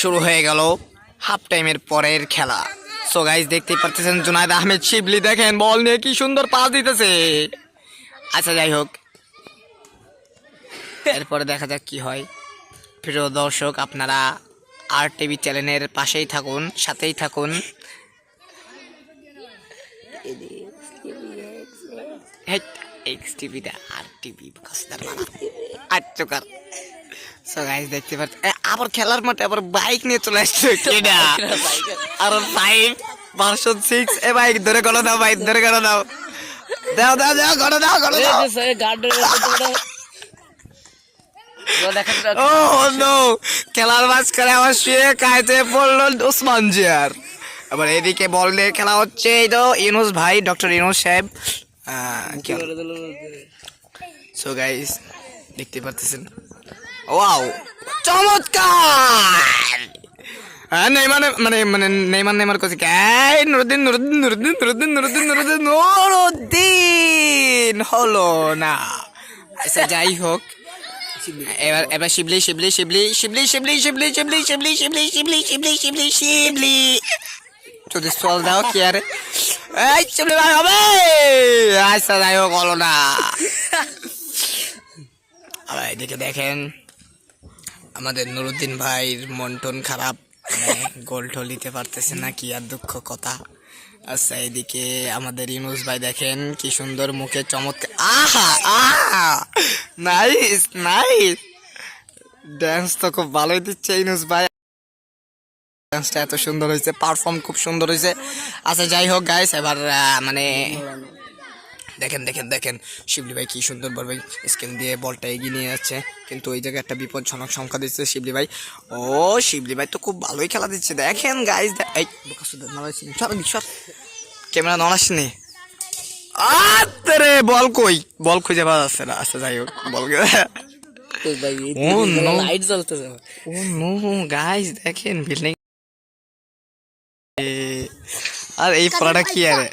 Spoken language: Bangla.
শুরু হয়ে গেল হাফ টাইমের পরের খেলা। সো গাইজ দেখতেই পারতেছেন জুনায়দ আহমেদ শিবলি, দেখেন বল নিয়ে কি সুন্দর পাস দিতেছে। আচ্ছা যাই হোক। এরপরে দেখা যাক কি হয়। প্রিয় দর্শক, আপনারা আর টিভি চ্যানেলের পাশেই থাকুন, সাথেই থাকুন। আর টিভি আর চোকার। সো গাইস দেখতে পাচ্ছেন এ, আবার খেলার মাঠে আবার বাইক নিয়ে চলে আসছে। আর ফাইভ ভার্সন সিক্স এ বাইক ধরে গলো দাও বাইক ধরে গলো দাও। দাও দাও দাও দাও ও নো খেলার মাঝখানে আমার শুয়ে কাইতে পড়ল ওসমান জিয়ার। আবার এদিকে বল নিয়ে খেলা হচ্ছে এই তো ইউনুস ভাই ডক্টর ইউনুস সাহেব। সো গাইস দেখতে পারতেছেন ওয়াও চমৎকার হ্যাঁ নেইমার মানে মানে নেইমার নেইমার কোচি এই নুরুদ্দিন নুরুদ্দিন নুরুদ্দিন নুরুদ্দিন নুরুদ্দিন নুরুদ্দিন নুরুদ্দিন হলো না আচ্ছা যাই হোক এবার এবার শিবলি শিবলি শিবলি শিবলি শিবলি শিবলি শিবলি শিবলি শিবলি শিবলি শিবলি শিবলি শিবলি যদি চল দাও কি আরে এই শিবলি ভাই হবে আচ্ছা যাই হোক হলো না আবার এদিকে দেখেন আমাদের নুরুদ্দিন ভাইয়ের মন টন খারাপ মানে গোল টোল দিতে পারতেছে না, কি আর দুঃখ কথা। আচ্ছা এদিকে আমাদের ইউনুস ভাই দেখেন, কি সুন্দর মুখে চমৎকার আহা আহা! নাইস নাইস ড্যান্স তো খুব ভালোই দিচ্ছে ইউনুস ভাই। ড্যান্সটা এত সুন্দর হয়েছে পারফর্ম খুব সুন্দর হয়েছে। আচ্ছা যাই হোক গাইস এবার মানে দেখেন দেখেন দেখেন। শিবলি ভাই কি সুন্দর ভাবে স্কেল দিয়ে বলটা এগিয়ে নিয়ে যাচ্ছে। কিন্তু ওই জায়গায় একটা বিপজ্জনক সংখ্যা দিচ্ছে শিবলি ভাই। ও শিবলি ভাই তো খুব ভালোই খেলা দিচ্ছে। দেখেন গাইজ এই ক্যামেরা নড়াসনি আরে বল কই? বল খুঁজে পাওয়া যাচ্ছে না। আচ্ছা যাই হোক বল ও নো। লাইট জ্বলতেছে। ও নো গাইজ দেখেন বিল্ডিং আর এই পড়াটা কি আরে